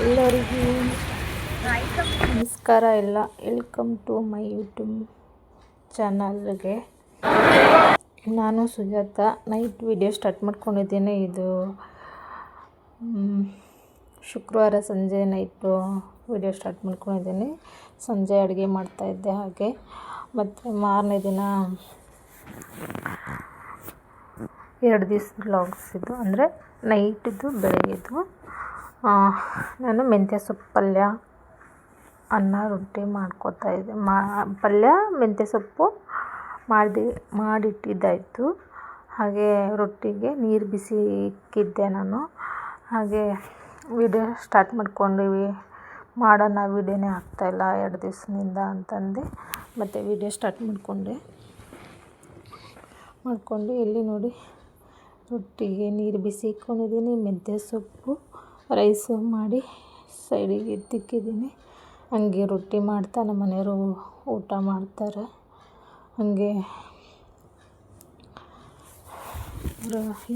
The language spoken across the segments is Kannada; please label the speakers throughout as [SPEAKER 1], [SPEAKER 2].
[SPEAKER 1] ಎಲ್ಲರಿಗೂ ನಮಸ್ಕಾರ ಎಲ್ಲ. ವೆಲ್ಕಮ್ ಟು ಮೈ ಯೂಟ್ಯೂಬ್ ಚಾನಲ್ಗೆ ನಾನು ಸುಜಾತ. ನೈಟ್ ವಿಡಿಯೋ ಸ್ಟಾರ್ಟ್ ಮಾಡ್ಕೊಂಡಿದ್ದೇನೆ. ಇದು ಶುಕ್ರವಾರ ಸಂಜೆ ನೈಟು ವಿಡಿಯೋ ಸ್ಟಾರ್ಟ್ ಮಾಡ್ಕೊಂಡಿದ್ದೀನಿ. ಸಂಜೆ ಅಡುಗೆ ಮಾಡ್ತಾಯಿದ್ದೆ ಹಾಗೆ. ಮತ್ತು ಮಾರನೇ ದಿನ ಎರಡು ದಿವಸ ವ್ಲಾಗ್ಸ್ ಇದು. ಅಂದರೆ ನೈಟಿದ್ದು ಬೆಳಗ್ಗೆದು. ನಾನು ಮೆಂತ್ಯ ಸೊಪ್ಪು ಪಲ್ಯ ಅನ್ನ ರೊಟ್ಟಿ ಮಾಡ್ಕೊತಾ ಇದ್ದೆ. ಮಾ, ಪಲ್ಯ, ಮೆಂತ್ಯ ಸೊಪ್ಪು ಮಾಡಿ ಮಾಡಿಟ್ಟಿದ್ದಾಯಿತು. ಹಾಗೆ ರೊಟ್ಟಿಗೆ ನೀರು ಬಿಸಿ ಇಕ್ಕಿದ್ದೆ ನಾನು. ಹಾಗೆ ವಿಡಿಯೋ ಸ್ಟಾರ್ಟ್ ಮಾಡ್ಕೊಂಡೀವಿ ಮಾಡೋಣ, ವಿಡಿಯೋನೇ ಆಗ್ತಾಯಿಲ್ಲ ಎರಡು ದಿವಸದಿಂದ ಅಂತಂದು. ಮತ್ತು ವಿಡಿಯೋ ಸ್ಟಾರ್ಟ್ ಮಾಡಿಕೊಂಡೆ. ಮಾಡಿಕೊಂಡು ಎಲ್ಲಿ ನೋಡಿ, ರೊಟ್ಟಿಗೆ ನೀರು ಬಿಸಿ ಇಕ್ಕೊಂಡಿದ್ದೀನಿ ಮೆಂತ್ಯ ಸೊಪ್ಪು. ರೈಸು ಮಾಡಿ ಸೈಡಿಗೆ ಎತ್ತಿಕ್ಕಿದ್ದೀನಿ ಹಂಗೆ ರೊಟ್ಟಿ ಮಾಡ್ತಾ ನಮ್ಮ ಮನೆಯವರು ಊಟ ಮಾಡ್ತಾರೆ. ಹಾಗೆ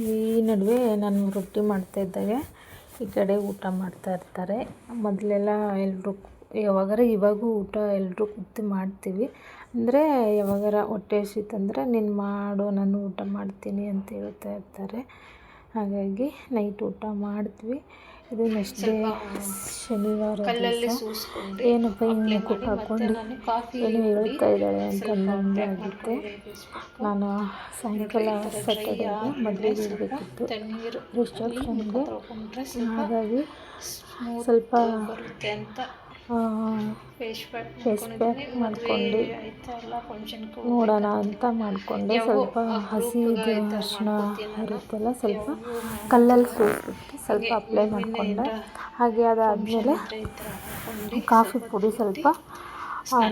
[SPEAKER 1] ಈ ನಡುವೆ ನಾನು ರೊಟ್ಟಿ ಮಾಡ್ತಾಯಿದ್ದಾಗ ಈ ಕಡೆ ಊಟ ಮಾಡ್ತಾ ಇರ್ತಾರೆ. ಮೊದಲೆಲ್ಲ ಎಲ್ಲರೂ ಯಾವಾಗಾರ ಇವಾಗೂ ಊಟ ಎಲ್ಲರೂ ಕೂತು ಮಾಡ್ತೀವಿ. ಅಂದರೆ ಯಾವಾಗಾರ ಹೊಟ್ಟೆ ಹಸಿತಂದ್ರೆ ನೀನು ಮಾಡು, ನಾನು ಊಟ ಮಾಡ್ತೀನಿ ಅಂತ ಹೇಳ್ತಾ ಇರ್ತಾರೆ. ಹಾಗಾಗಿ ನೈಟ್ ಊಟ ಮಾಡ್ತೀವಿ. ಇದು ನೆಕ್ಸ್ಟ್ ಡೇ ಶನಿವಾರ ಏನಪ್ಪ ಹಿಂಗೆ ಕುಕ್ ಹಾಕ್ಕೊಂಡು ಏನು ಹೇಳ್ತಾ ಇದ್ದಾಳೆ ಅಂತ ನಮಗೆ ಆಗಿತ್ತು. ನಾನು ಸಾಯಂಕಾಲ ಸಟರ್ಡೆ ಮದುವೆಗೆ ಇರಬೇಕಿತ್ತು ರಿಸೆಪ್ಷನ್ಗೆ ಹಾಗಾಗಿ ಸ್ವಲ್ಪ ಫೇಸ್ ಪ್ಯಾಕ್ ಮಾಡ್ಕೊಂಡು ನೋಡೋಣ ಅಂತ ಮಾಡಿಕೊಂಡೆ ಸ್ವಲ್ಪ ಹಸಿ ಇದು ಅರಿಶಿನ ಇರುತ್ತಲ್ಲ ಸ್ವಲ್ಪ ಕಲ್ಲಲ್ಲಿ ಸೋಸ್ಬಿಟ್ಟು ಸ್ವಲ್ಪ ಅಪ್ಲೈ ಮಾಡಿಕೊಂಡೆ. ಹಾಗೆ ಅದಾದಮೇಲೆ ಕಾಫಿ ಪುಡಿ ಸ್ವಲ್ಪ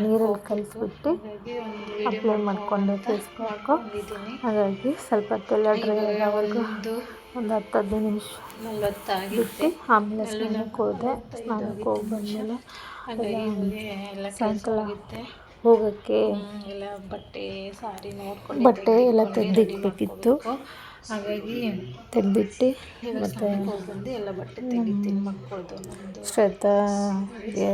[SPEAKER 1] ನೀರಲ್ಲಿ ಕಲಿಸ್ಬಿಟ್ಟು ಅಪ್ಲೈ ಮಾಡಿಕೊಂಡೆ ಫೇಸ್ ಪ್ಯಾಕು ಹಾಗಾಗಿ ಸ್ವಲ್ಪ ತೆಲ್ಲ ಡ್ರೈ ಆಗೋವರೆಗೂ ಒಂದು ಹತ್ತು ಹದಿನೈದು ನಿಮಿಷ ಬಿಟ್ಟು ಆಮೇಲೆ ಸ್ನಾನಕ್ಕೆ ಹೋದೆ. ಸ್ನಾನಕ್ಕೆ ಹೋಗಿ ಬಂದಮೇಲೆ ಎಲ್ಲ ಸಾಯಂಕಾಲ ಹೋಗೋಕ್ಕೆ
[SPEAKER 2] ಎಲ್ಲ ಬಟ್ಟೆ ಸಾರಿ ನೋಡ್ಕೊಂಡು
[SPEAKER 1] ಬಟ್ಟೆ ಎಲ್ಲ ತೆಗೆದಿಟ್ಬೇಕಿತ್ತು.
[SPEAKER 2] ಹಾಗಾಗಿ
[SPEAKER 1] ತೆಗೆದಿಟ್ಟು ಮತ್ತು
[SPEAKER 2] ಬಂದು ಎಲ್ಲ ಬಟ್ಟೆ ತೆಗಿತೀನಿ ಮಕ್ಕಳದು
[SPEAKER 1] ಶ್ರದ್ಧಾಗೆ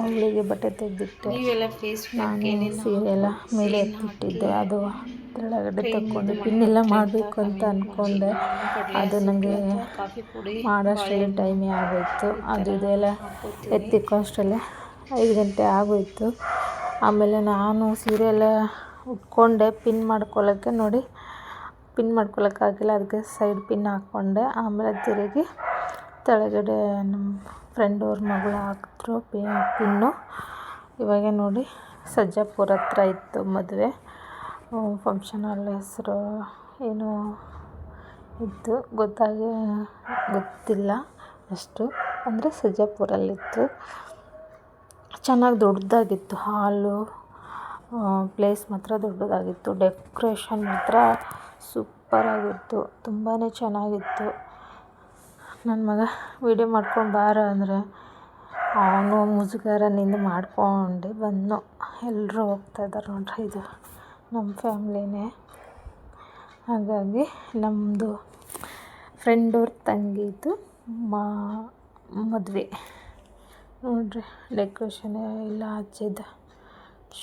[SPEAKER 1] ಅವಳಿಗೆ ಬಟ್ಟೆ ತೆಗೆದಿಟ್ಟೆ
[SPEAKER 2] ನೀವೆಲ್ಲ ಫೇಸ್
[SPEAKER 1] ನಾನು ಸೀರೆ ಎಲ್ಲ ಮೇಲೆ ಎತ್ತಿಟ್ಟಿದ್ದೆ. ಅದು ಕೆಳಗಡೆ ತಕ್ಕೊಂಡು. ಪಿನ್ನೆಲ್ಲ ಮಾಡಬೇಕು. ಅಂತ ಅಂದ್ಕೊಂಡೆ ಅದು ನನಗೆ ಮಾಡೋಷ್ಟರಲ್ಲಿ ಟೈಮೇ ಆಗೋಯ್ತು. ಅದು ಇದೆಲ್ಲ ಎತ್ತಿಕ್ಕೋ ಅಷ್ಟರಲ್ಲೇ ಐದು ಗಂಟೆ ಆಗೋಯ್ತು. ಆಮೇಲೆ ನಾನು ಸೀರೆ ಎಲ್ಲ ಉಟ್ಕೊಂಡೆ. ಪಿನ್ ಮಾಡ್ಕೊಳ್ಳೋಕ್ಕೆ ನೋಡಿ. ಪಿನ್ ಮಾಡ್ಕೊಳ್ಳೋಕ್ಕಾಗಿಲ್ಲ ಅದಕ್ಕೆ ಸೈಡ್ ಪಿನ್ ಹಾಕ್ಕೊಂಡೆ. ಆಮೇಲೆ ತಿರುಗಿ ತೆಳಗಡೆ ನಮ್ಮ ಫ್ರೆಂಡ್ ಅವ್ರ ಮಗಳು ಹಾಕಿದ್ರು ಪಿನ್ ಪಿನ್ನು. ಇವಾಗ ನೋಡಿ ಸಜ್ಜಾಪುರ ಹತ್ರ ಇತ್ತು ಮದುವೆ. ಫಂಕ್ಷನ್ ಹಾಲ್ ಹೆಸರು ಏನು ಇತ್ತು ಗೊತ್ತಾಗಿ ಗೊತ್ತಿಲ್ಲ ಅಷ್ಟು. ಅಂದರೆ ಸಜ್ಜಾಪುರಲ್ಲಿತ್ತು ಚೆನ್ನಾಗಿ ದೊಡ್ಡದಾಗಿತ್ತು ಹಾಲು ಪ್ಲೇಸ್ ಮಾತ್ರ ದೊಡ್ಡದಾಗಿತ್ತು. ಡೆಕೋರೇಷನ್ ಮಾತ್ರ ಸೂಪರಾಗಿತ್ತು ತುಂಬಾ ಚೆನ್ನಾಗಿತ್ತು. ನನ್ನ ಮಗ ವೀಡಿಯೋ ಮಾಡ್ಕೊಂಡು ಬಾರ ಅಂದರೆ ಅವನು ಮುಜುಗರನಿಂದ ಮಾಡ್ಕೊಂಡು ಬಂದು ಎಲ್ಲರೂ ಹೋಗ್ತಾ ಇದ್ದಾರೆ ನೋಡ್ರಿ ಇದು. ನಮ್ಮ ಫ್ಯಾಮ್ಲಿನೇ. ಹಾಗಾಗಿ ನಮ್ಮದು ಫ್ರೆಂಡವ್ರ ತಂಗಿದು ಮಾ, ಮದುವೆ. ನೋಡ್ರಿ ಡೆಕೋರೇಷನ್ ಎಲ್ಲ ಹಚ್ಚಿದ್ದ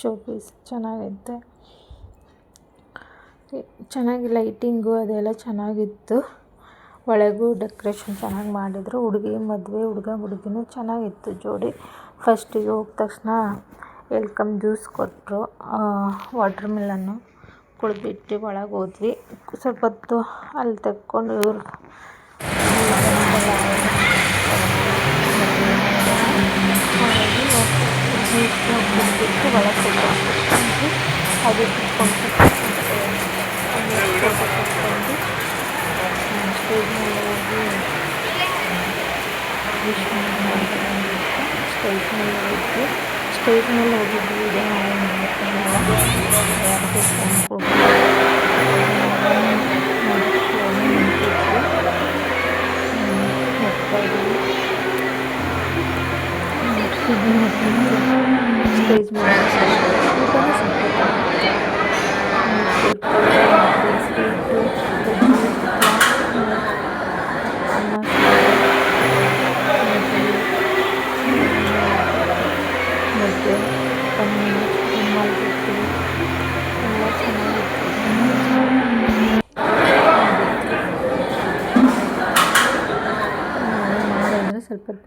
[SPEAKER 1] ಶೋ ಪೀಸ್ ಚೆನ್ನಾಗಿತ್ತು. ಚೆನ್ನಾಗಿ ಲೈಟಿಂಗು ಅದೆಲ್ಲ ಚೆನ್ನಾಗಿತ್ತು. ಒಳಗೂ ಡೆಕೋರೇಷನ್ ಚೆನ್ನಾಗಿ ಮಾಡಿದರು. ಹುಡುಗಿ ಮದುವೆ, ಹುಡುಗ, ಹುಡುಗಿನೂ ಚೆನ್ನಾಗಿತ್ತು ಜೋಡಿ. ಫಸ್ಟಿಗೆ ಹೋದ ತಕ್ಷಣ ವೆಲ್ಕಮ್ ಜ್ಯೂಸ್ ಕೊಟ್ಟರು ವಾಟ್ರ್ ಮಿಲನ್ನು ಕುಡಿದ್ಬಿಟ್ಟು ಒಳಗೆ ಹೋದ್ವಿ. ಸ್ವಲ್ಪ ಹೊತ್ತು ಅಲ್ಲಿ ತೆಕ್ಕೊಂಡು ಇವ್ರು ಬಿಟ್ಟು ಒಳಗೆ ತೆಗೆದು ಹಾಗೆ ಕುತ್ಕೊಂಡು ಫೋಟೋ ತೆಕ್ಕೊಂಡು ಸ್ಟೇಜ್ ಮೇಲೆ ಹೋಗಿ ವಿಶ್ ಸ್ಟೇಜ್ ಮೇಲೆ ಹೋಗಿ ಸ್ಟೇಜ್ ಮೇಲೆ ಹೋಗಿದ್ವಿ ಇದೆ ಸ್ಟೇಜ್ ಮೇಲೆ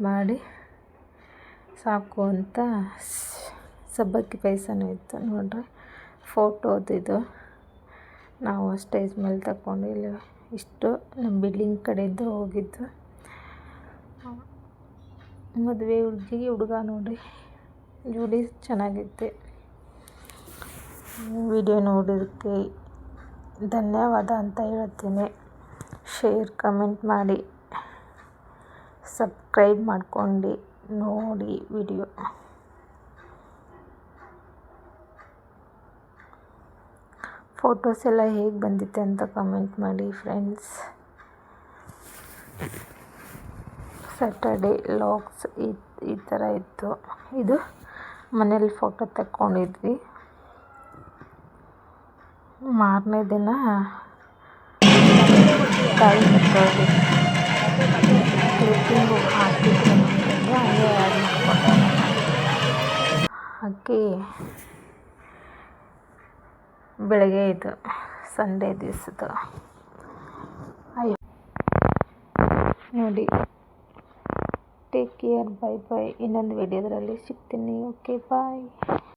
[SPEAKER 1] ಮಾಡಿ ಸಾಕು ಅಂತ ಸಬ್ಬಕ್ಕಿ ಪಾಯಸನೂ ಇತ್ತು ನೋಡ್ರಿ. ಫೋಟೋದು ಇದು. ನಾವು ಸ್ಟೇಜ್ ಮೇಲೆ ತಗೊಂಡು ಇಲ್ಲಿ ಇಷ್ಟು ನಮ್ಮ ಬಿಲ್ಡಿಂಗ್ ಕಡೆಯಿಂದ ಹೋಗಿದ್ದು. ಮದುವೆ ಹುಡುಗಿಗೆ ಹುಡುಗ ನೋಡಿ. ಜೋಡಿ ಚೆನ್ನಾಗಿತ್ತು ವಿಡಿಯೋ ನೋಡಿದ್ದಕ್ಕೆ ಧನ್ಯವಾದ ಅಂತ ಹೇಳ್ತೀನಿ. ಶೇರ್ ಕಮೆಂಟ್ ಮಾಡಿ. ಸಬ್ಸ್ಕ್ರೈಬ್ ಮಾಡ್ಕೊಂಡು ನೋಡಿ ವಿಡಿಯೋ. ಫೋಟೋಸ್ ಎಲ್ಲ ಹೇಗೆ ಬಂದಿತ್ತೆ ಅಂತ ಕಮೆಂಟ್ ಮಾಡಿ ಫ್ರೆಂಡ್ಸ್ ಸ್ಯಾಟರ್ಡೇ ಲಾಗ್ಸ್ ಈ ಈ ಥರ ಇತ್ತು. ಇದು ಮನೇಲಿ ಫೋಟೋ ತಕ್ಕೊಂಡಿದ್ವಿ. ಮಾರನೇ ದಿನ. ತಾಯಿ ಹಾಕಿ ಬೆಳಗ್ಗೆ ಇದು ಸಂಡೇ ದಿವಸದ ಅಯ್ಯೋ. ನೋಡಿ ಟೇಕ್ ಕೇರ್ ಬೈ ಬೈ ಇನ್ನೊಂದು ವಿಡಿಯೋದ್ರಲ್ಲಿ ಸಿಗ್ತೀನಿ. Okay bye